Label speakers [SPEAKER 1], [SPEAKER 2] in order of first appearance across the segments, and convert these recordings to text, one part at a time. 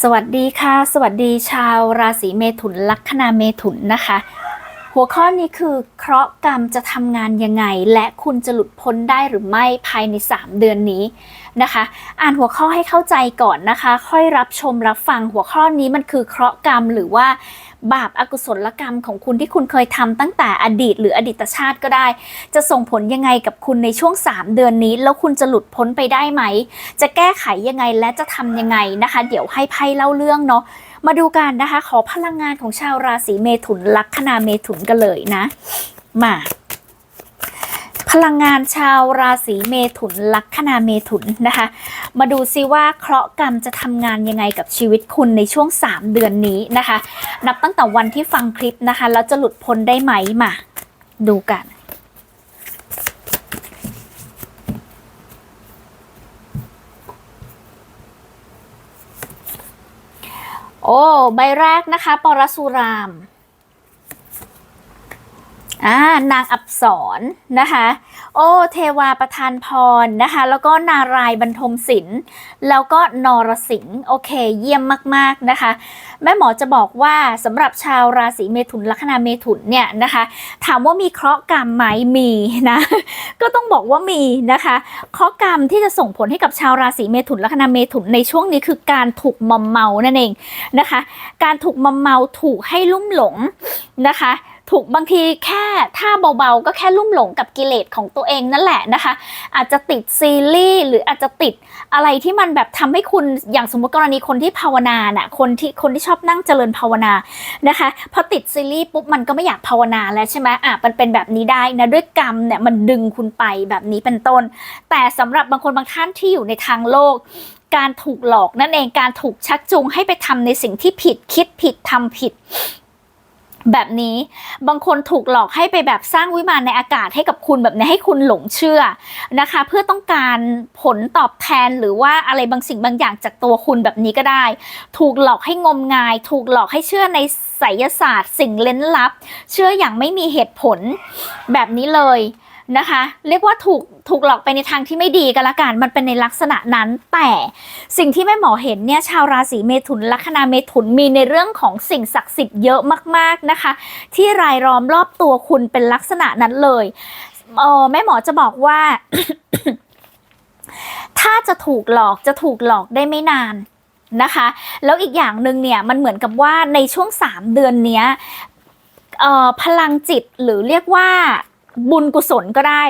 [SPEAKER 1] สวัสดีค่ะ สวัสดีชาวราศีเมถุนลัคนาเมถุนนะคะ หัวข้อนี้คือเคราะห์กรรมจะทำงานยังไง และคุณจะหลุดพ้นได้หรือไม่ภายใน 3 เดือนนี้นะคะ อ่านหัวข้อให้เข้าใจก่อนนะคะ ค่อยรับชมรับฟังหัวข้อนี้มันคือเคราะห์กรรมหรือว่าบาปอากุศลกรรมของคุณที่คุณเคยทำตั้งแต่อดีตหรืออดีตชาติก็ได้ จะส่งผลยังไงกับคุณในช่วง 3 เดือนนี้ แล้วคุณจะหลุดพ้นไปได้ไหม จะแก้ไขยังไงและจะทำยังไงนะคะ เดี๋ยวให้ไพ่เล่าเรื่องเนาะ มาดูกันนะคะ ขอพลังงานของชาวราศีเมถุนลัคนาเมถุนกันเลยนะ มา พลังงานชาวราศีเมถุนลัคนาเมถุนนะคะ มาดูซิว่าเคราะห์กรรมจะทำงานยังไงกับชีวิตคุณในช่วง 3 เดือนนี้นะคะ นับตั้งแต่วันที่ฟังคลิปนะคะ แล้วจะหลุดพ้นได้ไหมมา ดูกัน โอ้ ใบแรกนะคะ ปรสุราม อ่านางอับสรนะคะ โอเทวาประทานพรนะคะ แล้วก็นารายบรรทมศิลป์แล้วก็นรสิงห์โอเค เยี่ยมมากๆนะคะ แม่หมอจะบอกว่าสำหรับชาวราศีเมถุนลัคนาเมถุนเนี่ยนะคะ ถามว่ามีเคราะห์กรรมไหมมีนะ ก็ต้องบอกว่ามีนะคะเคราะห์กรรมที่จะส่งผลให้กับชาวราศีเมถุนลัคนาเมถุนในช่วงนี้คือการถูกมอมเมานั่นเองนะคะ การถูกมอมเมาถูกให้ลุ่มหลงนะคะ ถูกบางทีแค่ถ้าเบาๆ ก็แค่ลุ่มหลงกับกิเลสของตัวเองนั่นแหละนะคะ อาจจะติดซีรีส์หรืออาจจะติดอะไรที่มันแบบทำให้คุณอย่างสมมติกรณีคนที่ภาวนาน่ะคนที่คนที่ชอบนั่งเจริญภาวนานะคะพอติดซีรีส์ปุ๊บมันก็ไม่อยากภาวนาแล้วใช่ไหมอะมันเป็นแบบนี้ได้นะด้วยกรรมเนี่ยมันดึงคุณไปแบบนี้เป็นต้น แต่สำหรับบางคนบางท่านที่อยู่ในทางโลกการถูกหลอกนั่นเองการถูกชักจูงให้ไปทำในสิ่งที่ผิดคิดผิดทำผิด แบบนี้บางคนถูกหลอกให้ไปแบบสร้างวิมานในอากาศให้กับคุณแบบนี้ให้คุณหลงเชื่อนะคะ เพื่อต้องการผลตอบแทนหรือว่าอะไรบางสิ่งบางอย่างจากตัวคุณแบบนี้ก็ได้ ถูกหลอกให้งมงาย ถูกหลอกให้เชื่อในไสยศาสตร์ สิ่งเล้นลับ เชื่ออย่างไม่มีเหตุผลแบบนี้เลย นะคะ เรียกว่าถูกถูกหลอกไปในทางที่ไม่ดีก็แล้วกันมันเป็นในลักษณะนั้น แต่สิ่งที่แม่หมอเห็นเนี่ยชาวราศีเมถุนลัคนาเมถุนมีในเรื่องของสิ่งศักดิ์สิทธิ์เยอะมากๆนะคะ ที่รายล้อมรอบตัวคุณเป็นลักษณะนั้นเลยเออแม่หมอจะบอกว่า ถ้าจะถูกหลอกจะถูกหลอกได้ไม่นานนะคะ แล้วอีกอย่างหนึ่งเนี่ยมันเหมือนกับว่าในช่วง 3 เดือนเนี้ยพลังจิตหรือเรียกว่า บุญกุศลก็ได้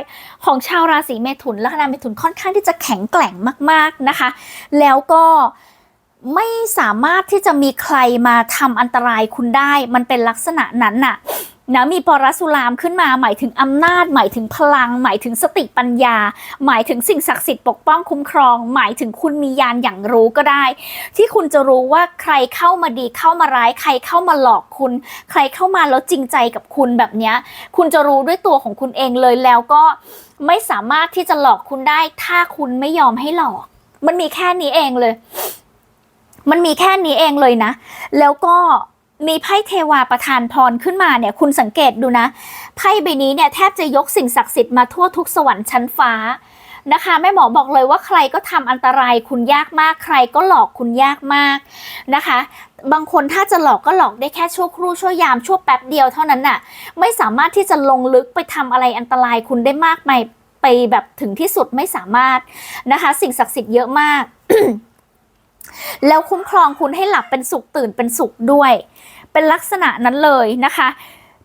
[SPEAKER 1] ของชาวราศีเมถุนลัคนาเมถุนค่อนข้างที่จะแข็งแกร่งมาก ๆนะคะ แล้วก็ไม่สามารถที่จะมีใครมาทำอันตรายคุณได้ มันเป็นลักษณะนั้นน่ะ นะมีปรสุรามขึ้นมาหมายถึงอำนาจ หมายถึงพลัง หมายถึงสติปัญญา หมายถึงสิ่งศักดิ์สิทธิ์ปกป้องคุ้มครอง หมายถึงคุณมียานอย่างรู้ก็ได้ ที่คุณจะรู้ว่าใครเข้ามาดีเข้ามาร้าย ใครเข้ามาหลอกคุณ ใครเข้ามาแล้วจริงใจกับคุณแบบนี้คุณจะรู้ด้วยตัวของคุณเองเลยแล้วก็ไม่สามารถที่จะหลอกคุณได้ ถ้าคุณไม่ยอมให้หลอก มันมีแค่นี้เองเลย มันมีแค่นี้เองเลยนะ แล้วก็ มีไพ่เทวาประทานพรขึ้นมาเนี่ยคุณสังเกตดูนะไพ่ใบนี้เนี่ยแทบจะยกสิ่งศักดิ์สิทธิ์มาทั่วทุกสวรรค์ชั้นฟ้านะคะแม่หมอบอกเลยว่าใครก็ทำอันตรายคุณยากมาก ใครก็หลอกคุณยากมากนะคะ บางคนถ้าจะหลอกก็หลอกได้แค่ชั่วครู่ชั่วยามชั่วแป๊บเดียวเท่านั้นน่ะ ไม่สามารถที่จะลงลึกไปทำอะไรอันตรายคุณได้มากมายไปแบบถึงที่สุดไม่สามารถนะคะ สิ่งศักดิ์สิทธิ์เยอะมาก แล้วคุ้มครองคุณให้หลับเป็นสุขตื่นเป็นสุขด้วย เป็นลักษณะนั้นเลยนะคะ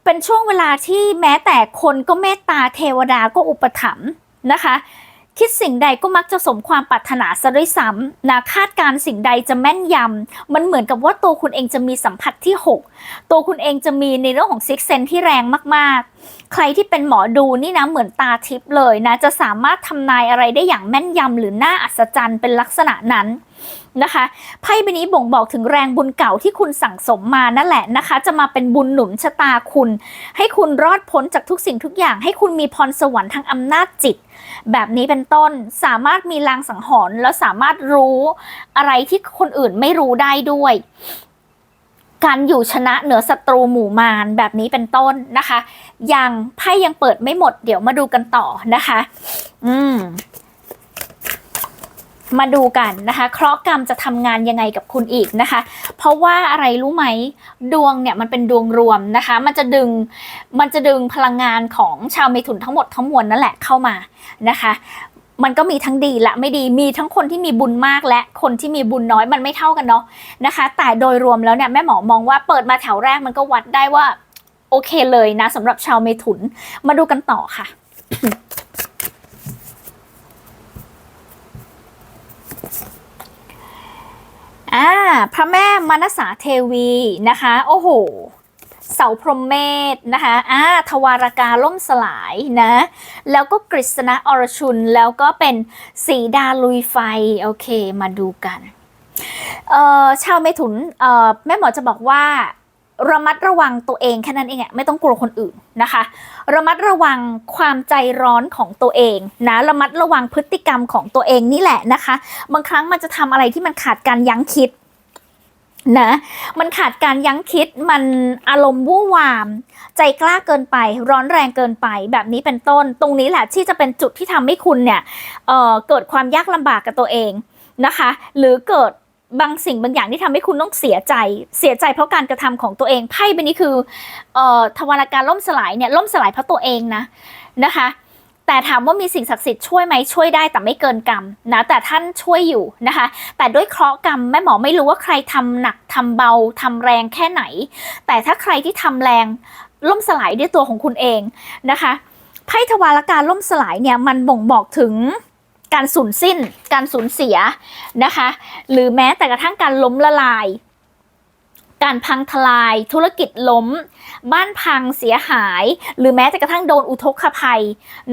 [SPEAKER 1] เป็นช่วงเวลาที่แม้แต่คนก็เมตตาเทวดาก็อุปถัมภ์นะคะคิดสิ่งใดก็มักจะสมความปรารถนาซะด้วยซ้ำนะคาดการสิ่งใดจะแม่นยำมันเหมือนกับว่าตัวคุณเองจะมีสัมผัสที่ 6 ตัวคุณเองจะมีในเรื่องของซิกเซนที่แรงมากๆ ใครที่เป็นหมอดูนี่นะเหมือนตาทิพย์เลยนะ จะสามารถทำนายอะไรได้อย่างแม่นยำหรือน่าอัศจรรย์เป็นลักษณะนั้น นะคะไพ่ใบนี้บ่งบอกถึงแรงบุญเก่าที่คุณสั่งสมมานั่นแหละนะคะ จะมาเป็นบุญหนุนชะตาคุณ ให้คุณรอดพ้นจากทุกสิ่งทุกอย่าง ให้คุณมีพรสวรรค์ทางอำนาจจิต แบบนี้เป็นต้นสามารถมีลางสังหรณ์แล้วสามารถรู้อะไรที่คนอื่นไม่รู้ได้ด้วยการอยู่ชนะเหนือศัตรูหมู่มารแบบนี้เป็นต้นนะคะ ยังไพ่ยังเปิดไม่หมด เดี๋ยวมาดูกันต่อนะคะ อืม มาดูกันนะคะ เคราะห์กรรมจะทำงานยังไงกับคุณอีกนะคะ เพราะว่าอะไรรู้ไหมดวงเนี่ยมันเป็นดวงรวมนะคะ มันจะดึงมันจะดึงพลังงานของชาวเมถุนทั้งหมดทั้งมวลนั่นแหละเข้ามานะคะมันก็มีทั้งดีและไม่ดี มีทั้งคนที่มีบุญมากและคนที่มีบุญน้อยมันไม่เท่ากันเนาะนะคะ แต่โดยรวมแล้วเนี่ยแม่หมอมองว่าเปิดมาแถวแรกมันก็วัดได้ว่า โอเคเลยนะสำหรับชาวเมถุน มาดูกันต่อค่ะ อ่าพระแม่มานสาเทวีนะคะ โอ้โห เสาพรหมเมธนะคะอ่าทวารกาล่มสลายนะ แล้วก็กฤษณะอรชุน แล้วก็เป็นสีดาลุยไฟ โอเค มาดูกัน เอ่อ ชาวเมถุน เอ่อ แม่หมอจะบอกว่า ระมัดระวังตัวเองแค่นั้นเองอะไม่ต้องกลัวคนอื่นนะคะ ระมัดระวังความใจร้อนของตัวเองนะระมัดระวังพฤติกรรมของตัวเองนี่แหละนะคะ บางครั้งมันจะทำอะไรที่มันขาดการยั้งคิดนะมันขาดการยั้งคิดมันอารมณ์วู่วาม ใจกล้าเกินไป ร้อนแรงเกินไปแบบนี้เป็นต้น ตรงนี้แหละที่จะเป็นจุดที่ทำให้คุณเนี่ยเออเกิดความยากลำบากกับตัวเองนะคะ หรือเกิด บางสิ่งบางอย่างที่ทำให้คุณต้องเสียใจ เสียใจเพราะการกระทำของตัวเอง ไพ่ใบนี้คือเอ่อทวารการล่มสลายเนี่ยล่มสลายเพราะตัวเองนะนะคะ แต่ถามว่ามีสิ่งศักดิ์สิทธิ์ช่วยไหมช่วยได้แต่ไม่เกินกรรมนะแต่ท่านช่วยอยู่นะคะ แต่ด้วยเคราะห์กรรมแม่หมอไม่รู้ว่าใครทำหนักทำเบาทำแรงแค่ไหน แต่ถ้าใครที่ทำแรงล่มสลายด้วยตัวของคุณเองนะคะไพ่ทวารการล่มสลายเนี่ยมันบ่งบอกถึง การสูญสิ้น การสูญเสียนะคะ หรือแม้แต่กระทั่งการล้มละลาย การพังทลาย ธุรกิจล้ม บ้านพังเสียหาย หรือแม้แต่กระทั่งโดนอุทกภัย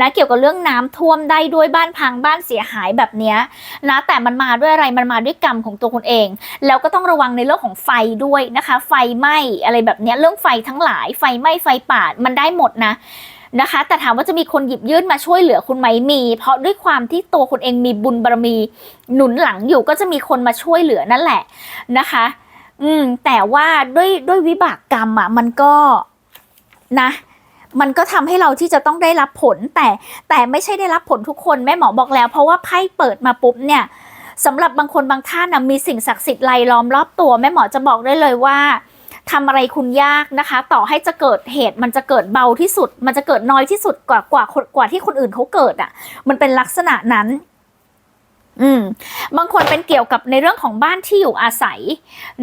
[SPEAKER 1] นะเกี่ยวกับเรื่องน้ำท่วมได้ด้วยบ้านพังบ้านเสียหายแบบเนี้ยนะแต่มันมาด้วยอะไรมันมาด้วยกรรมของตัวคุณเอง แล้วก็ต้องระวังในเรื่องของไฟด้วยนะคะ ไฟไหม้อะไรแบบเนี้ยเรื่องไฟทั้งหลาย ไฟไหม้ไฟป่ามันได้หมดนะ นะคะ แต่ถามว่าจะมีคนหยิบยื่นมาช่วยเหลือคุณไหมมี เพราะด้วยความที่ตัวคุณเองมีบุญบารมี หนุนหลังอยู่ก็จะมีคนมาช่วยเหลือนั่นแหละนะคะ อืม แต่ว่าด้วยด้วยวิบากกรรมอะมันก็นะมันก็ทำให้เราที่จะต้องได้รับผลแต่แต่ไม่ใช่ได้รับผลทุกคนแม่หมอบอกแล้ว เพราะว่าไพ่เปิดมาปุ๊บเนี่ยสำหรับบางคนบางท่านนะมีสิ่งศักดิ์สิทธิ์ไล่ล้อมรอบตัวแม่หมอจะบอกได้เลยว่า ทำอะไรคุณยากนะคะ ต่อให้จะเกิดเหตุมันจะเกิดเบาที่สุด มันจะเกิดน้อยที่สุดกว่ากว่ากว่าที่คนอื่นเขาเกิดอะ มันเป็นลักษณะนั้นอืมบางคนเป็นเกี่ยวกับในเรื่องของบ้านที่อยู่อาศัย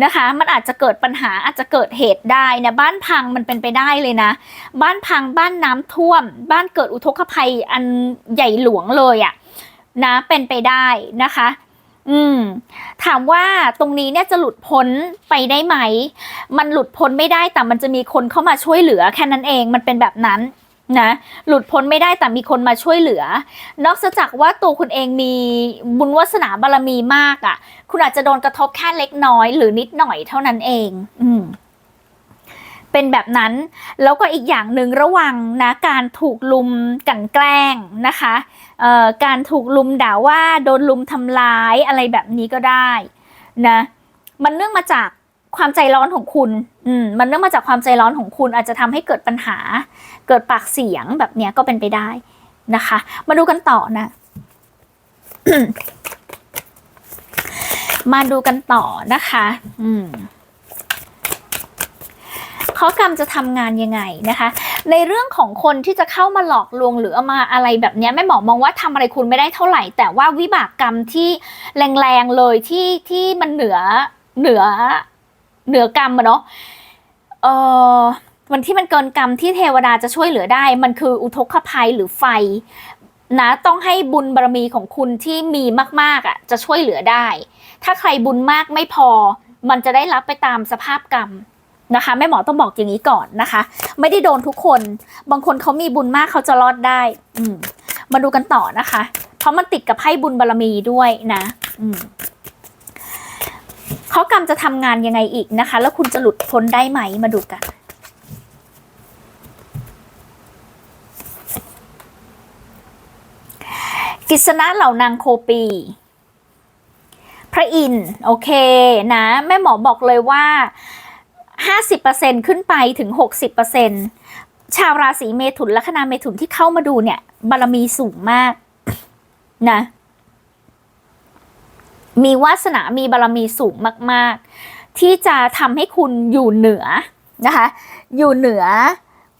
[SPEAKER 1] นะคะ มันอาจจะเกิดปัญหาอาจจะเกิดเหตุได้นะบ้านพังมันเป็นไปได้เลยนะ บ้านพังบ้านน้ำท่วม บ้านเกิดอุทกภัยอันใหญ่หลวงเลยอะนะเป็นไปได้นะคะ อืม ถามว่าตรงนี้เนี่ยจะหลุดพ้นไปได้ไหม มันหลุดพ้นไม่ได้แต่มันจะมีคนเข้ามาช่วยเหลือแค่นั้นเองมันเป็นแบบนั้นนะหลุดพ้นไม่ได้แต่มีคนมาช่วยเหลือ นอกจากว่าตัวคุณเองมีบุญวาสนาบารมีมากอะ่ะ คุณอาจจะโดนกระทบแค่เล็กน้อยหรือนิดหน่อยเท่านั้นเอง อืมเป็นแบบนั้นแล้วก็อีกอย่างหนึ่งระวังนะการถูกลุมกลันแกล้งนะคะ การถูกลุมด่าว่าโดนลุมทำร้ายอะไรแบบนี้ก็ได้นะมันเนื่องมาจากความใจร้อนของคุณ อืม มันเนื่องมาจากความใจร้อนของคุณอาจจะทำให้เกิดปัญหา เกิดปากเสียงแบบเนี้ยก็เป็นไปได้นะคะ มาดูกันต่อนะ มาดูกันต่อนะคะ อืมข้อกรรมจะทำงานยังไงนะคะ ในเรื่องของคนที่จะเข้ามาหลอกลวงหรือมาอะไรแบบนี้แม่หมอมองว่าทำอะไรคุณไม่ได้เท่าไหร่ แต่ว่าวิบากกรรมที่แรงๆเลยที่ที่มันเหนือเหนือเหนือกรรมอะเนาะเออวันที่มันเกินกรรมที่เทวดาจะช่วยเหลือได้ มันคืออุทกภัยหรือไฟนะต้องให้บุญบารมีของคุณที่มีมาก ๆอะจะช่วยเหลือได้ ถ้าใครบุญมากไม่พอ มันจะได้รับไปตามสภาพกรรม นะคะแม่หมอต้องบอกอย่างนี้ก่อนนะคะ ไม่ได้โดนทุกคน บางคนเขามีบุญมากเขาจะรอดได้ อืมมาดูกันต่อนะคะ เพราะมันติดกับให้บุญบารมีด้วยนะ อืมเขากรรมจะทำงานยังไงอีกนะคะ แล้วคุณจะหลุดพ้นได้ไหมมาดูกันกิษณะเหล่านางโคปี พระอินทร์โอเคนะ แม่หมอบอกเลยว่า 50%ขึ้นไปถึง 60%ชาวราศีเมถุนและคณาเมถุนที่เข้ามาดูเนี่ย บารมีสูงมากนะมีวาสนามีบารมีสูงมาก ๆ ที่จะทำให้คุณอยู่เหนือนะคะ อยู่เหนือ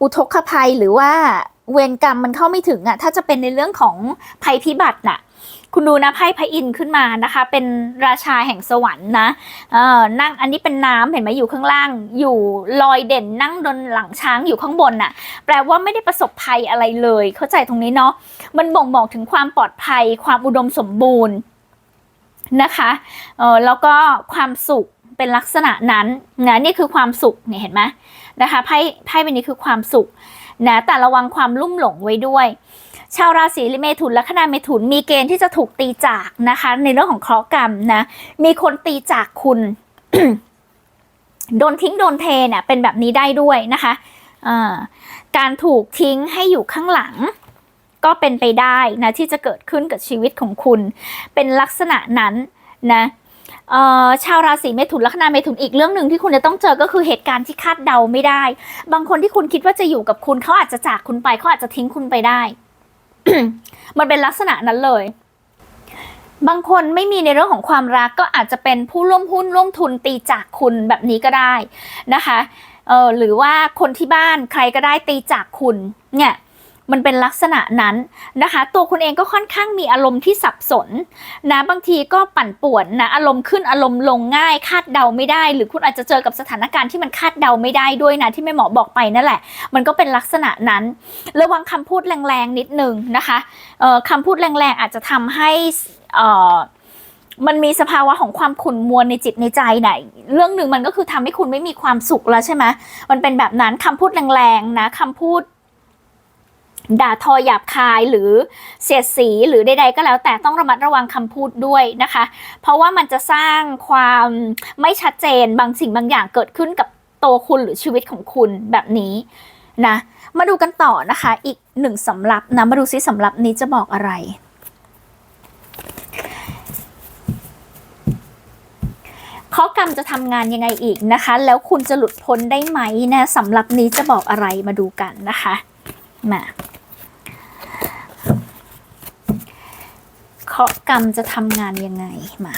[SPEAKER 1] อุทกภัยหรือว่าเวรกรรมมันเข้าไม่ถึงอะ่ะ ถ้าจะเป็นในเรื่องของภัยพิบัติน่ะ คุณดูนะไพ่พระอินทร์ขึ้นมานะคะ เป็นราชาแห่งสวรรค์นะเออนั่งอันนี้เป็นน้ำเห็นไหมอยู่ข้างล่าง อยู่ลอยเด่นนั่งบนหลังช้างอยู่ข้างบนน่ะ แปลว่าไม่ได้ประสบภัยอะไรเลย เข้าใจตรงนี้เนาะมันบ่งบอกถึงความปลอดภัย ความอุดมสมบูรณ์นะคะเออแล้วก็ความสุขเป็นลักษณะนั้นนะนี่คือความสุขเนี่ยเห็นไหมนะคะไพ่ไพ่ใบนี้คือความสุขนะแต่ระวังความลุ่มหลงไว้ด้วย ชาวราศีเมถุนและคณะเมถุนมีเกณฑ์ที่จะถูกตีจากนะคะ ในเรื่องของเคราะห์กรรมนะ มีคนตีจากคุณ โดนทิ้งโดนเทเนี่ยเป็นแบบนี้ได้ด้วยนะคะการถูกทิ้งให้อยู่ข้างหลัง ก็เป็นไปได้นะที่จะเกิดขึ้นกับชีวิตของคุณ เป็นลักษณะนั้นนะชาวราศีเมถุนลัคนาเมถุนอีกเรื่องหนึ่งที่คุณจะต้องเจอก็คือเหตุการณ์ที่คาดเดาไม่ได้ บางคนที่คุณคิดว่าจะอยู่กับคุณเขาอาจจะจากคุณไปเขาอาจจะทิ้งคุณไปได้ มันเป็นลักษณะนั้นเลย บางคนไม่มีในเรื่องของความรักก็อาจจะเป็นผู้ร่วมหุ้นร่วมทุนตีจากคุณแบบนี้ก็ได้นะคะเออหรือว่าคนที่บ้านใครก็ได้ตีจากคุณเนี่ย มันเป็นลักษณะนั้นนะคะ ตัวคุณเองก็ค่อนข้างมีอารมณ์ที่สับสนนะบางทีก็ปั่นป่วนนะอารมณ์ขึ้นอารมณ์ลงง่ายคาดเดาไม่ได้ หรือคุณอาจจะเจอกับสถานการณ์ที่มันคาดเดาไม่ได้ด้วยนะที่แม่หมอบอกไปนั่นแหละ มันก็เป็นลักษณะนั้น ระวังคำพูดแรงๆนิดนึงนะคะคำพูดแรงๆอาจจะทำให้มันมีสภาวะของความขุ่นมัวในจิตในใจไหนเรื่องหนึ่งมันก็คือทำให้คุณไม่มีความสุขแล้วใช่ไหมมันเป็นแบบนั้นคำพูดแรงๆนะคำพูด ด่าทอหยาบคายหรือเสียดสีหรือใดๆก็แล้ว แต่ต้องระมัดระวังคำพูดด้วยนะคะ เพราะว่ามันจะสร้างความไม่ชัดเจนบางสิ่งบางอย่างเกิดขึ้นกับตัวคุณหรือชีวิตของคุณแบบนี้นะมาดูกันต่อนะคะ อีกหนึ่งสำรับนะมาดูซิสำรับนี้จะบอกอะไร ข้อกรรมจะทำงานยังไงอีกนะคะ แล้วคุณจะหลุดพ้นได้ไหมนะสำหรับนี้จะบอกอะไรมาดูกันนะคะ มา เคราะห์กรรมจะทำงานยังไงมา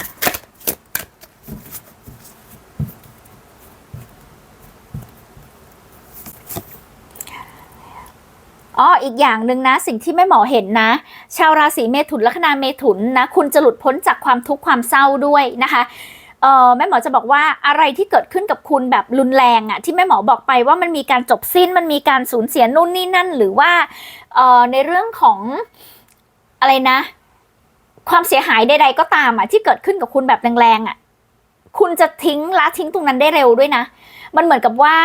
[SPEAKER 1] อ๋ออีกอย่างหนึ่งนะสิ่งที่แม่หมอเห็นนะ ชาวราศีเมถุนลัคนาเมถุนนะ คุณจะหลุดพ้นจากความทุกข์ความเศร้าด้วยนะคะเออแม่หมอจะบอกว่าอะไรที่เกิดขึ้นกับคุณแบบรุนแรงอะ่ะที่แม่หมอบอกไปว่ามันมีการจบสิ้นมันมีการสูญเสียนู่นนี่นั่น หรือว่าเออในเรื่องของอะไรนะ ความเสียหายใดๆก็ตามอะที่เกิดขึ้นกับคุณแบบแรงๆอะคุณจะทิ้งละทิ้งตรงนั้นได้เร็วด้วยนะ มันเหมือนกับว่า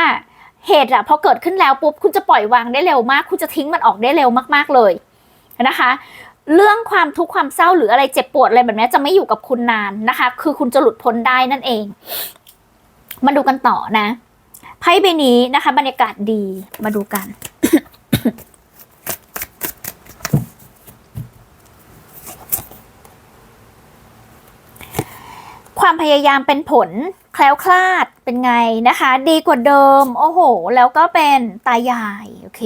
[SPEAKER 1] เหตุอะพอเกิดขึ้นแล้วปุ๊บคุณจะปล่อยวางได้เร็วมาก คุณจะทิ้งมันออกได้เร็วมากๆเลยนะคะ เรื่องความทุกข์ความเศร้าหรืออะไรเจ็บปวดอะไรแบบนี้จะไม่อยู่กับคุณนานนะคะ คือคุณจะหลุดพ้นได้นั่นเอง มาดูกันต่อนะไพ่ใบนี้นะคะ บรรยากาศดีมาดูกัน ความพยายามเป็นผลแคล้วคลาดเป็นไงนะคะ ดีกว่าเดิม โอ้โห แล้วก็เป็นตายาย โอเค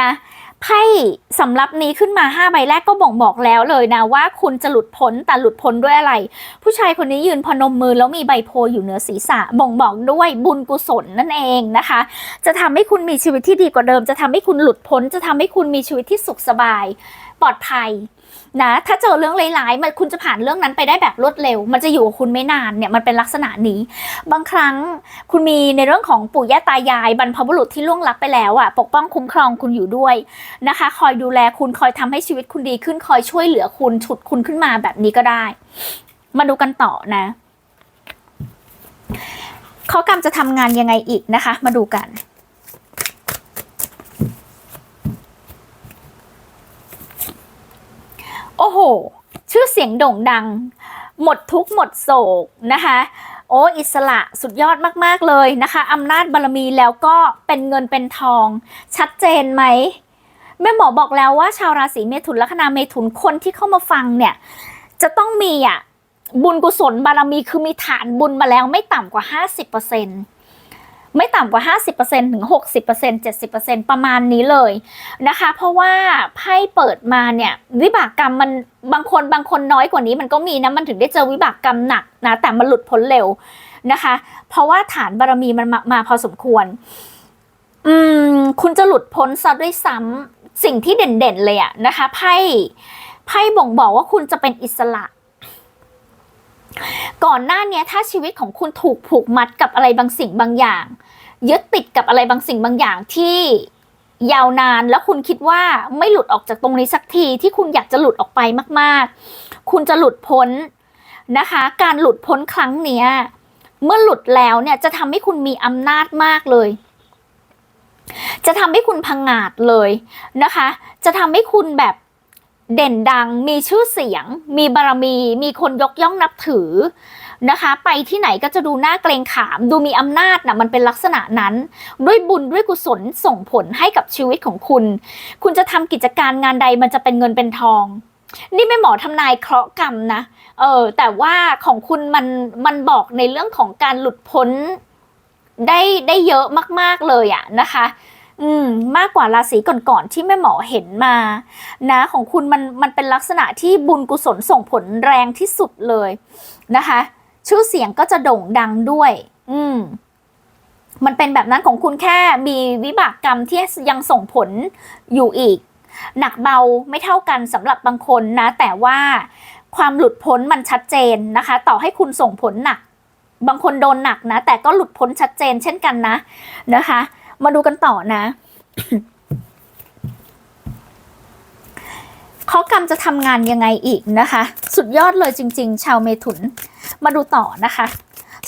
[SPEAKER 1] นะไพ่สำรับนี้ขึ้นมาห้าใบแรกก็บ่งบอกแล้วเลยนะว่าคุณจะหลุดพ้นแต่หลุดพ้นด้วยอะไร ผู้ชายคนนี้ยืนพนมมือแล้วมีใบโพอยู่เหนือศีรษะ บ่งบอกด้วยบุญกุศลนั่นเองนะคะ จะทำให้คุณมีชีวิตที่ดีกว่าเดิม จะทำให้คุณหลุดพ้น จะทำให้คุณมีชีวิตที่สุขสบาย ปลอดภัย นะถ้าเจอเรื่องร้ายๆมันคุณจะผ่านเรื่องนั้นไปได้แบบรวดเร็ว มันจะอยู่กับคุณไม่นานเนี่ยมันเป็นลักษณะนี้ บางครั้งคุณมีในเรื่องของปู่ย่าตายายบรรพบุรุษที่ล่วงลับไปแล้วอะปกป้องคุ้มครองคุณอยู่ด้วยนะคะ คอยดูแลคุณคอยทำให้ชีวิตคุณดีขึ้นคอยช่วยเหลือคุณฉุดคุณขึ้นมาแบบนี้ก็ได้ มาดูกันต่อนะข้อกรรมจะทำงานยังไงอีกนะคะ มาดูกัน โอ้โห ชื่อเสียงโด่งดัง หมดทุกหมดโศกนะคะโอ้อิสระสุดยอดมาก ๆ เลยนะคะอำนาจบารมีแล้วก็เป็นเงินเป็นทอง ชัดเจนไหมแม่หมอบอกแล้วว่าชาวราศีเมถุนลัคนาเมถุนคนที่เข้ามาฟังเนี่ย จะต้องมีอะบุญกุศลบารมีคือมีฐานบุญมาแล้วไม่ต่ำกว่า 50%เไม่ต่ำกว่า 50%ถึง 60% 70%ประมาณนี้เลยนะคะ เพราะว่าไพ่เปิดมาเนี่ยวิบากกรรมมันบางคนบางคนน้อยกว่านี้มันก็มีนะมันถึงได้เจอวิบากกรรมหนักนะแต่มันหลุดพ้นเร็วนะคะ เพราะว่าฐานบารมีมันมามาพอสมควร อืมคุณจะหลุดพ้นซะด้วยซ้ำสิ่งที่เด่นๆเลยอะนะคะไพ่ไพ่บ่งบอกว่าคุณจะเป็นอิสระ ก่อนหน้านี้ถ้าชีวิตของคุณถูกผูกมัดกับอะไรบางสิ่งบางอย่างยึดติดกับอะไรบางสิ่งบางอย่างที่ยาวนานแล้วคุณคิดว่าไม่หลุดออกจากตรงนี้สักทีที่คุณอยากจะหลุดออกไปมาก ๆ คุณจะหลุดพ้นนะคะ การหลุดพ้นครั้งเนี้ยเมื่อหลุดแล้วเนี่ยจะทำให้คุณมีอำนาจมากเลย จะทำให้คุณพังงาดเลยนะคะ จะทำให้คุณแบบ เด่นดังมีชื่อเสียง มีบารมี มีคนยกย่องนับถือนะคะ ไปที่ไหนก็จะดูหน้าเกรงขาม ดูมีอำนาจนะมันเป็นลักษณะนั้น ด้วยบุญด้วยกุศลส่งผลให้กับชีวิตของคุณ คุณจะทำกิจการงานใดมันจะเป็นเงินเป็นทอง นี่ไม่หมอทำนายเคราะห์กรรมนะเออแต่ว่าของคุณมันมันบอกในเรื่องของการหลุดพ้นได้ได้เยอะมาก ๆเลยอะนะคะ อืมมากกว่าราศีก่อนๆที่แม่หมอเห็นมา นะ ของคุณมันมันเป็นลักษณะที่บุญกุศลส่งผลแรงที่สุดเลยนะคะ ชื่อเสียงก็จะโด่งดังด้วย อืมมันเป็นแบบนั้นของคุณแค่มีวิบากกรรมที่ยังส่งผลอยู่อีก หนักเบาไม่เท่ากันสำหรับบางคนนะ แต่ว่าความหลุดพ้นมันชัดเจนนะคะ ต่อให้คุณส่งผลหนัก บางคนโดนหนักนะ แต่ก็หลุดพ้นชัดเจนเช่นกันนะนะคะ มาดูกันต่อนะข้อกรรมจะทำงานยังไงอีกนะคะ สุดยอดเลยจริง ๆ ชาวเมถุน มาดูต่อนะคะ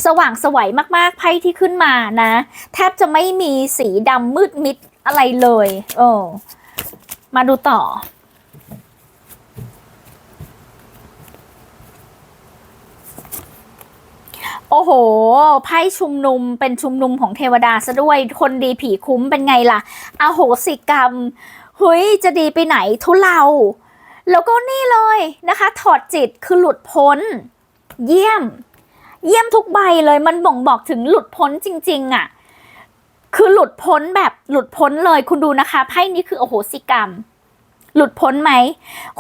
[SPEAKER 1] สว่างสวัยมากๆไพ่ที่ขึ้นมานะ แทบจะไม่มีสีดำมืดมิดอะไรเลย โอ้มาดูต่อ โอ้โห ไพ่ชุมนุมเป็นชุมนุมของเทวดาซะด้วย คนดีผีคุ้มเป็นไงล่ะอโหสิกรรมเฮ้ยจะดีไปไหนทุเลา แล้วก็นี่เลยนะคะ ถอดจิตคือหลุดพ้น เยี่ยม เยี่ยมทุกใบเลยมันบ่งบอกถึงหลุดพ้นจริง ๆอะ่ะ คือหลุดพ้นแบบหลุดพ้นเลยคุณดูนะคะไพ่นี้คือโอโหสิกรรม หลุดพ้นไหม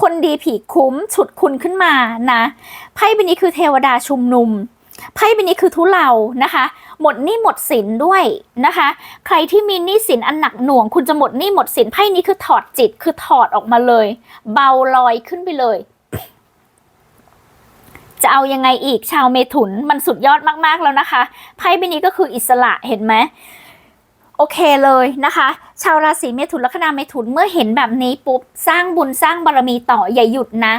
[SPEAKER 1] คนดีผีคุ้ม ฉุดคุณขึ้นมานะไพ่ใบนี้คือเทวดาชุมนุม ไพ่ใบนี้คือทุเลานะคะ หมดหนี้หมดสินด้วยนะคะ ใครที่มีหนี้สินอันหนักหน่วง คุณจะหมดหนี้หมดสินไพ่นี้คือถอดจิตคือถอดออกมาเลย เบาลอยขึ้นไปเลย จะเอายังไงอีกชาวเมถุนมันสุดยอดมากๆแล้วนะคะไพ่ใบนี้ก็คืออิสระเห็นไหม โอเคเลยนะคะ ชาวราศีเมถุนลัคนาเมถุนเมื่อเห็นแบบนี้ปุ๊บสร้างบุญสร้างบารมีต่ออย่าหยุดนะ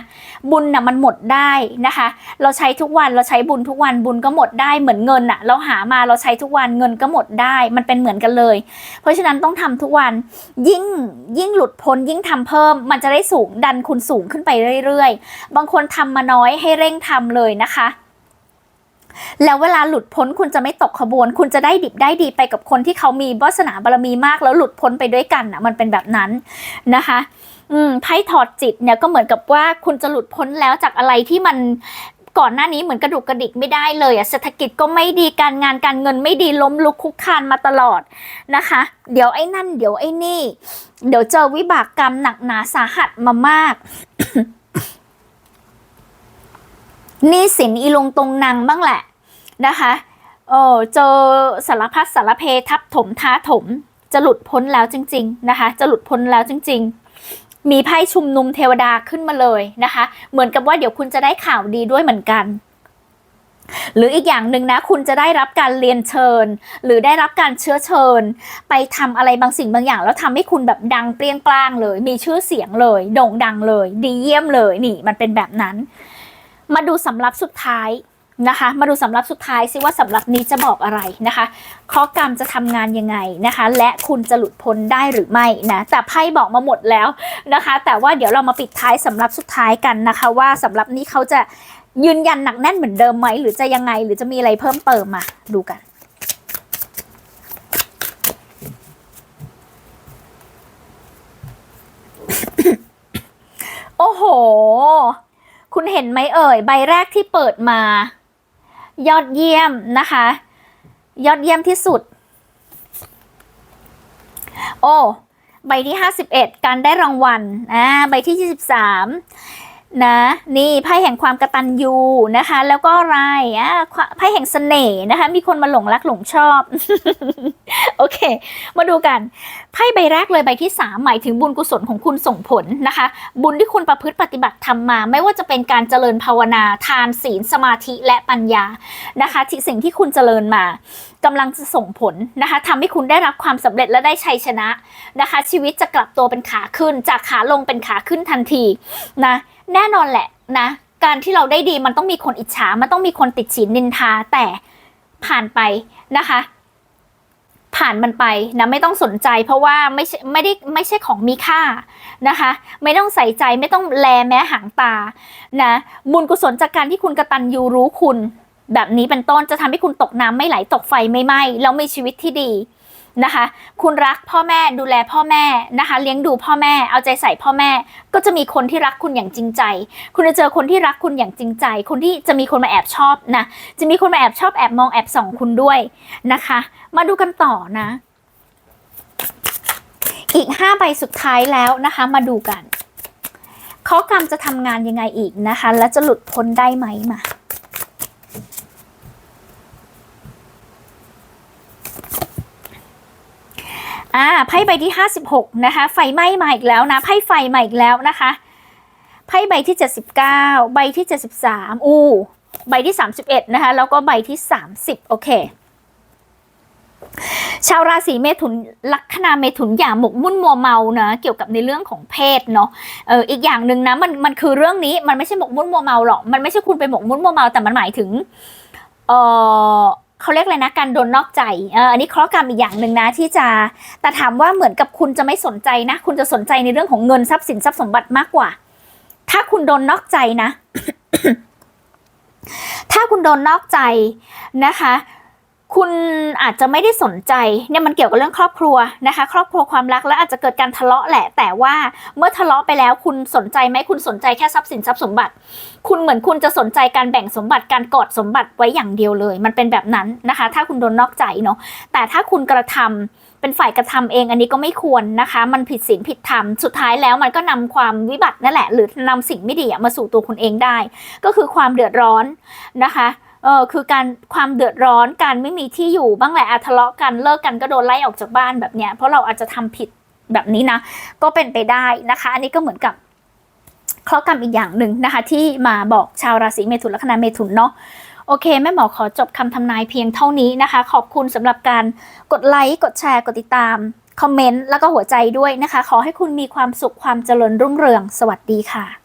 [SPEAKER 1] บุญนะ่ะมันหมดได้นะคะ เราใช้ทุกวันเราใช้บุญทุกวันบุญก็หมดได้เหมือนเงินอะเราหามาเราใช้ทุกวันเงินก็หมดได้มันเป็นเหมือนกันเลย เพราะฉะนั้นต้องทำทุกวันยิ่งยิ่งหลุดพ้นยิ่งทำเพิ่ม มันจะได้สูงดันคุณสูงขึ้นไปเรื่อยๆ บางคนทำมาน้อยให้เร่งทำเลยนะคะ แล้วเวลาหลุดพ้นคุณจะไม่ตกขบวน คุณจะได้ดิบได้ดีไปกับคนที่เขามีวาสนาบารมีมากแล้วหลุดพ้นไปด้วยกันนะมันเป็นแบบนั้นนะคะอืมไพ่ถอดจิตเนี่ยก็เหมือนกับว่าคุณจะหลุดพ้นแล้วจากอะไรที่มันก่อนหน้านี้เหมือนกระดุกกระดิกไม่ได้เลยอะเศรษฐกิจก็ไม่ดีการงานการเงินไม่ดีล้มลุกคุกคานมาตลอดนะคะ เดี๋ยวไอ้นั่น เดี๋ยวไอ้นี่ เดี๋ยวเจอวิบากกรรมหนักหนาสาหัสมามาก นี่สินอีลงตรงนางบ้างแหละนะคะเออเจอสารพัดสารเพทับถมท้าถม จะหลุดพ้นแล้วจริง ๆ นะคะ จะหลุดพ้นแล้วจริง ๆ มีไพ่ชุมนุมเทวดาขึ้นมาเลยนะคะ เหมือนกับว่าเดี๋ยวคุณจะได้ข่าวดีด้วยเหมือนกันหรืออีกอย่างหนึ่งนะ คุณจะได้รับการเรียนเชิญ หรือได้รับการเชื้อเชิญ ไปทำอะไรบางสิ่งบางอย่าง แล้วทำให้คุณแบบดังเปรี้ยงปร้างเลย มีชื่อเสียงเลย โด่งดังเลย ดีเยี่ยมเลยนี่มันเป็นแบบนั้น มาดูสำรับสุดท้ายนะคะ มาดูสำรับสุดท้ายซิว่าสำรับนี้จะบอกอะไรนะคะข้อกรรมจะทำงานยังไงนะคะ และคุณจะหลุดพ้นได้หรือไม่นะ แต่ไพ่บอกมาหมดแล้วนะคะ แต่ว่าเดี๋ยวเรามาปิดท้ายสำรับสุดท้ายกันนะคะ ว่าสำรับนี้เขาจะยืนยันหนักแน่นเหมือนเดิมไหมหรือจะยังไงหรือจะมีอะไรเพิ่มเติมมาดูกันโอ้โห คุณเห็นไหมเอ่ย ใบแรกที่เปิดมา ยอดเยี่ยมนะคะ ยอดเยี่ยมที่สุด โอ้ ใบที่ 51 การได้รางวัลอ่าใบที่ 23 นะ นี่ไพ่แห่งความกระตันยูนะคะ แล้วก็อะไรอะไพ่แห่งเสน่ห์นะคะ มีคนมาหลงรักหลงชอบ โอเค มาดูกันไพ่ใบแรกเลยใบที่ 3 หมายถึงบุญกุศลของคุณส่งผลนะคะ บุญที่คุณประพฤติปฏิบัติทำมา ไม่ว่าจะเป็นการเจริญภาวนา ทานศีลสมาธิและปัญญานะคะที่สิ่งที่คุณเจริญมากำลังจะส่งผลนะคะทำให้คุณได้รับความสำเร็จและได้ชัยชนะนะคะ ชีวิตจะกลับตัวเป็นขาขึ้น จากขาลงเป็นขาขึ้นทันทีนะ แน่นอนแหละนะ การที่เราได้ดีมันต้องมีคนอิจฉา มันต้องมีคนติดฉินนินทาแต่ผ่านไปนะคะ ผ่านมันไปนะไม่ต้องสนใจ เพราะว่าไม่ใช่ไม่ได้ไม่ใช่ของมีค่านะคะ ไม่ต้องใส่ใจไม่ต้องแลแม้หางตานะบุญกุศลจากการที่คุณกระตันยูรู้คุณ แบบนี้เป็นต้นจะทำให้คุณตกน้ำไม่ไหลตกไฟไม่ไหม้แล้วมีชีวิตที่ดี นะคะ คุณรักพ่อแม่ดูแลพ่อแม่นะคะ เลี้ยงดูพ่อแม่เอาใจใส่พ่อแม่ ก็จะมีคนที่รักคุณอย่างจริงใจ คุณจะเจอคนที่รักคุณอย่างจริงใจ คนที่จะมีคนมาแอบชอบนะจะมีคนมาแอบชอบแอบมองแอบส่องคุณด้วยนะคะ มาดูกันต่อนะ อีกห้าใบสุดท้ายแล้วนะคะ มาดูกันข้อกรรมจะทำงานยังไงอีกนะคะ และจะหลุดพ้นได้ไหมมา อ่าไพ่ใบที่ 56 นะคะ ไฟไหม้มาอีกแล้วนะไพ่ไฟมาอีกแล้วนะคะไพ่ใบที่ 79 ใบที่ 73 อู้ใบที่ 31 นะคะ แล้วก็ใบที่ 30 โอเค ชาวราศีเมถุนลัคนาเมถุนอย่าหมกมุ่นมัวเมานะเกี่ยวกับในเรื่องของเพศเนาะเอออีกอย่างหนึ่งนะมันมันคือเรื่องนี้มันไม่ใช่หมกมุ่นมัวเมาหรอกมันไม่ใช่คุณไปหมกมุ่นมัวเมาแต่มันหมายถึงเออ เขาเรียกอะไรนะการโดนนอกใจเอออันนี้เคราะห์กรรมอีกอย่างหนึ่งนะที่จะแต่ถามว่าเหมือนกับคุณจะไม่สนใจนะ คุณจะสนใจในเรื่องของเงินทรัพย์สินทรัพย์สมบัติมากกว่า ถ้าคุณโดนนอกใจนะ ถ้าคุณโดนนอกใจนะคะ คุณอาจจะไม่ได้สนใจเนี่ยมันเกี่ยวกับเรื่องครอบครัวนะคะ ครอบครัวความรักแล้วอาจจะเกิดการทะเลาะแหละ แต่ว่าเมื่อทะเลาะไปแล้วคุณสนใจไหมคุณสนใจแค่ทรัพย์สินทรัพย์สมบัติ คุณเหมือนคุณจะสนใจการแบ่งสมบัติการกอดสมบัติไว้อย่างเดียวเลย มันเป็นแบบนั้นนะคะ ถ้าคุณโดนนอกใจเนาะแต่ถ้าคุณกระทำเป็นฝ่ายกระทำเองอันนี้ก็ไม่ควรนะคะ มันผิดศีลผิดธรรมสุดท้ายแล้วมันก็นำความวิบัตินั่นแหละ หรือนำสิ่งไม่ดีมาสู่ตัวคุณเองได้ ก็คือความเดือดร้อนนะคะ เออคือการความเดือดร้อนการไม่มีที่อยู่บ้างแหละอะทะเลาะกันเลิกกันก็โดนไล่ออกจากบ้านแบบเนี้ยเพราะเราอาจจะทำผิดแบบนี้นะ ก็เป็นไปได้นะคะ อันนี้ก็เหมือนกับเคราะห์กรรมอีกอย่างหนึ่งนะคะ ที่มาบอกชาวราศีเมถุนลัคนาเมถุนเนาะโอเคแม่หมอขอจบคำทำนายเพียงเท่านี้นะคะ ขอบคุณสำหรับการกดไลค์กดแชร์กดติดตาม คอมเมนต์ แล้วก็หัวใจด้วยนะคะ ขอให้คุณมีความสุขความเจริญรุ่งเรือง สวัสดีค่ะ